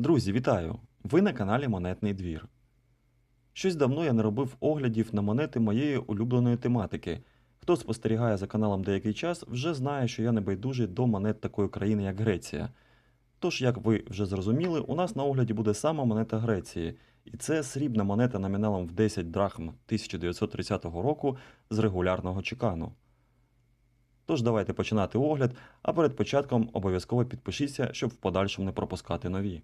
Друзі, вітаю! Ви на каналі Монетний двір. Щось давно я не робив оглядів на монети моєї улюбленої тематики. Хто спостерігає за каналом деякий час, вже знає, що я не байдужий до монет такої країни, як Греція. Тож, як ви вже зрозуміли, у нас на огляді буде саме монета Греції, і це срібна монета номіналом в 10 драхм 1930 року з регулярного чекану. Тож давайте починати огляд, а перед початком обов'язково підпишіться, щоб в подальшому не пропускати нові.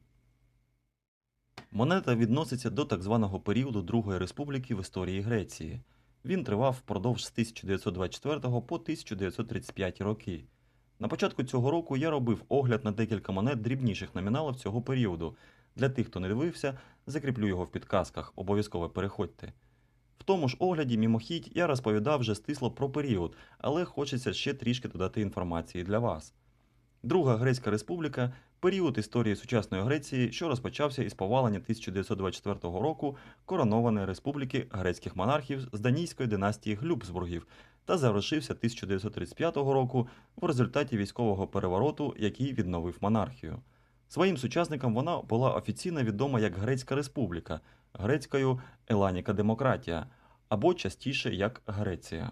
Монета відноситься до так званого періоду Другої республіки в історії Греції. Він тривав впродовж з 1924 по 1935 роки. На початку цього року я робив огляд на декілька монет дрібніших номіналів цього періоду. Для тих, хто не дивився, закріплю його в підказках, обов'язково переходьте. В тому ж огляді мімохідь я розповідав вже стисло про період, але хочеться ще трішки додати інформації для вас. Друга Грецька республіка період історії сучасної Греції, що розпочався із повалення 1924 року коронованої республіки грецьких монархів з данійської династії Глюбсбургів та завершився 1935 року в результаті військового перевороту, який відновив монархію. Своїм сучасникам вона була офіційно відома як Грецька республіка, грецькою Еланіка демократія або частіше як Греція.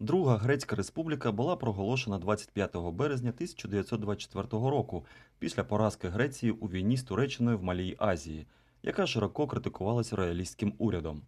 Друга Грецька республіка була проголошена 25 березня 1924 року після поразки Греції у війні з Туреччиною в Малій Азії, яка широко критикувалася роялістським урядом.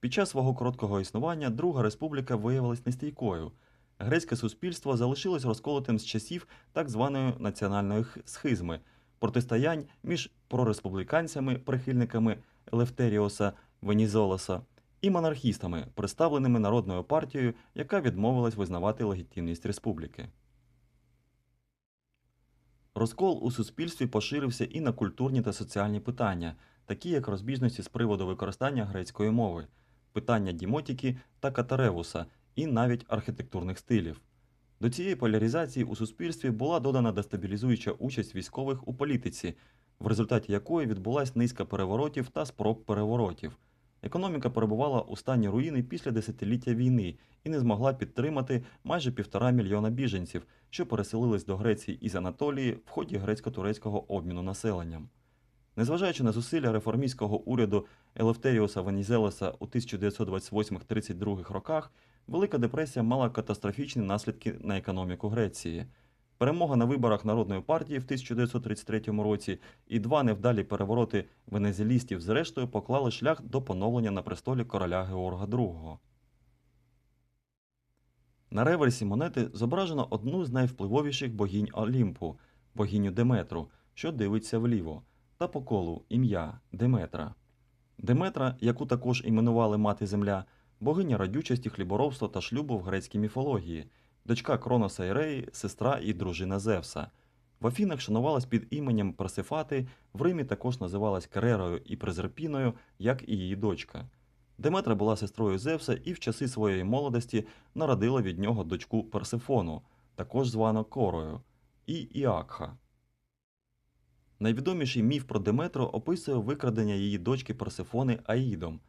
Під час свого короткого існування Друга республіка виявилась нестійкою. Грецьке суспільство залишилось розколотим з часів так званої національної схизми, протистоянь між прореспубліканцями, прихильниками Елефтеріоса Венізолоса і монархістами, представленими народною партією, яка відмовилась визнавати легітимність республіки. Розкол у суспільстві поширився і на культурні та соціальні питання, такі як розбіжності з приводу використання грецької мови, питання дімотіки та катаревуса і навіть архітектурних стилів. До цієї поляризації у суспільстві була додана дестабілізуюча участь військових у політиці, в результаті якої відбулася низка переворотів та спроб переворотів. Економіка перебувала у стані руїни після десятиліття війни і не змогла підтримати майже півтора мільйона біженців, що переселились до Греції із Анатолії в ході грецько-турецького обміну населенням. Незважаючи на зусилля реформістського уряду Елефтеріуса Венізелеса у 1928-32 роках, Велика депресія мала катастрофічні наслідки на економіку Греції. Перемога на виборах Народної партії в 1933 році і два невдалі перевороти венезелістів зрештою поклали шлях до поновлення на престолі короля Георга II. На реверсі монети зображено одну з найвпливовіших богінь Олімпу, богиню Деметру, що дивиться вліво, та по колу ім'я Деметра. Деметра, яку також іменували Мати Земля, богиня родючості, хліборобства та шлюбу в грецькій міфології, дочка Кроноса і сестра і дружина Зевса. В Афінах шанувалась під іменем Персифати, в Римі також називалась Керерою і Презерпіною, як і її дочка. Деметра була сестрою Зевса і в часи своєї молодості народила від нього дочку Персифону, також звану Корою, і Іакха. Найвідоміший міф про Деметру описує викрадення її дочки Персифони Аїдом.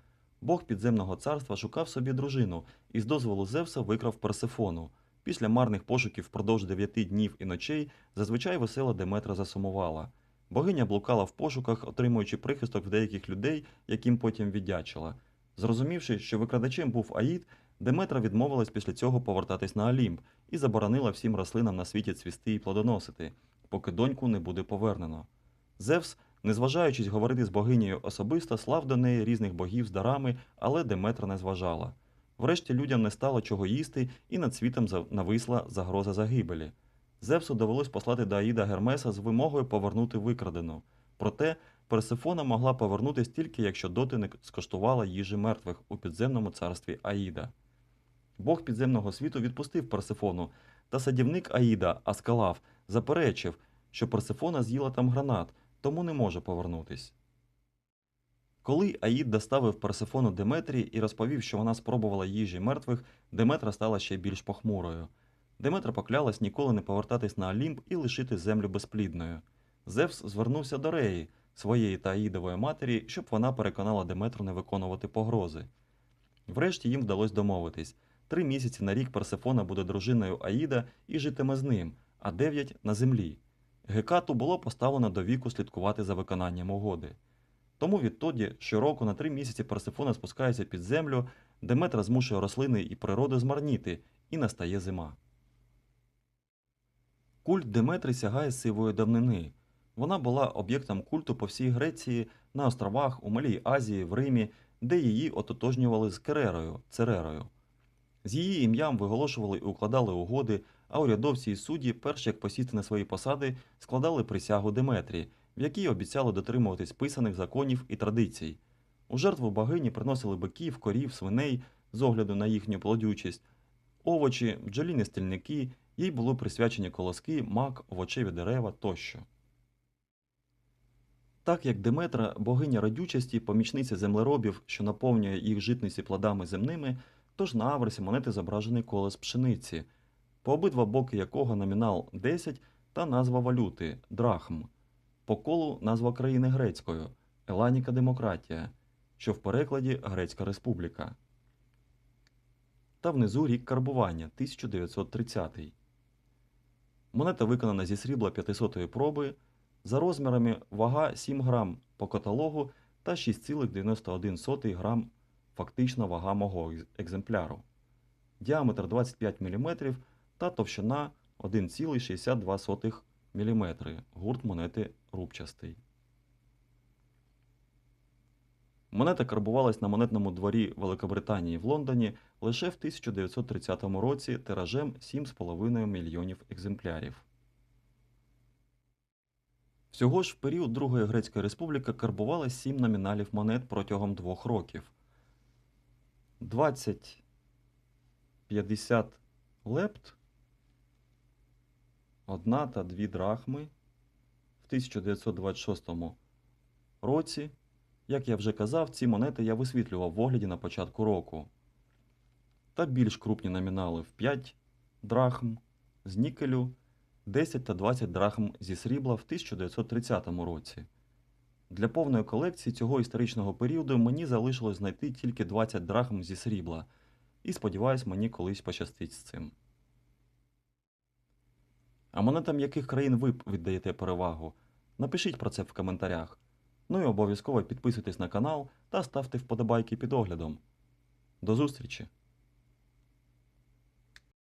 Бог підземного царства шукав собі дружину і з дозволу Зевса викрав Персифону. Після марних пошуків впродовж дев'яти днів і ночей зазвичай весела Деметра засумувала. Богиня блукала в пошуках, отримуючи прихисток в деяких людей, яким потім віддячила. Зрозумівши, що викрадачем був Аїд, Деметра відмовилась після цього повертатись на Олімп і заборонила всім рослинам на світі цвісти і плодоносити, поки доньку не буде повернено. Зевс, незважаючись говорити з богинею особисто, слав до неї різних богів з дарами, але Деметра не зважала. Врешті людям не стало чого їсти, і над світом нависла загроза загибелі. Зевсу довелось послати до Аїда Гермеса з вимогою повернути викрадену. Проте Персифона могла повернутись тільки якщо доти не скоштувала їжі мертвих у підземному царстві Аїда. Бог підземного світу відпустив Персифону, та садівник Аїда, Аскалав, заперечив, що Персифона з'їла там гранат, тому не може повернутись. Коли Аїд доставив Персифону Деметрі і розповів, що вона спробувала їжі мертвих, Деметра стала ще більш похмурою. Деметра поклялась ніколи не повертатись на Олімп і лишити землю безплідною. Зевс звернувся до Реї, своєї та Аїдової матері, щоб вона переконала Деметру не виконувати погрози. Врешті їм вдалося домовитись. Три місяці на рік Персифона буде дружиною Аїда і житиме з ним, а дев'ять на землі. Гекату було поставлено до віку слідкувати за виконанням угоди. Тому відтоді щороку на три місяці Персифона спускається під землю, Деметра змушує рослини і природу змарніти, і настає зима. Культ Деметри сягає сивої давнини. Вона була об'єктом культу по всій Греції, на островах, у Малій Азії, в Римі, де її ототожнювали з Керерою, Церерою. З її ім'ям виголошували і укладали угоди, а урядовці і судді, перш як посісти на свої посади, складали присягу Деметрі, в якій обіцяли дотримуватись писаних законів і традицій. У жертву богині приносили биків, корів, свиней з огляду на їхню плодючість, овочі, бджоліні стільники, їй були присвячені колоски, мак, овочеві дерева тощо. Так як Деметра, богиня родючості, помічниця землеробів, що наповнює їх житниці плодами земними, тож на аверсі монети зображений колес пшениці, по обидва боки якого номінал 10 та назва валюти драхм, по колу назва країни грецькою Еланіка Демократія, що в перекладі Грецька Республіка. Та внизу рік карбування 1930. Монета виконана зі срібла 500 проби, за розмірами вага 7 грам по каталогу та 6,91 грам фактична вага мого екземпляру, діаметр 25 мм та товщина 1,62 мм, гурт монети рубчастий. Монета карбувалась на монетному дворі Великобританії в Лондоні лише в 1930 році тиражем 7,5 мільйонів екземплярів. Всього ж в період Другої Грецької Республіки карбувалось 7 номіналів монет протягом двох років. 20 50 лепт, 1 та 2 драхми в 1926 році. Як я вже казав, ці монети я висвітлював в огляді на початку року. Та більш крупні номінали в 5 драхм з нікелю, 10 та 20 драхм зі срібла в 1930 році. Для повної колекції цього історичного періоду мені залишилось знайти тільки 20 драхм зі срібла, і сподіваюсь, мені колись пощастить з цим. А монетам яких країн ви віддаєте перевагу? Напишіть про це в коментарях. Ну і обов'язково підписуйтесь на канал та ставте вподобайки під оглядом. До зустрічі!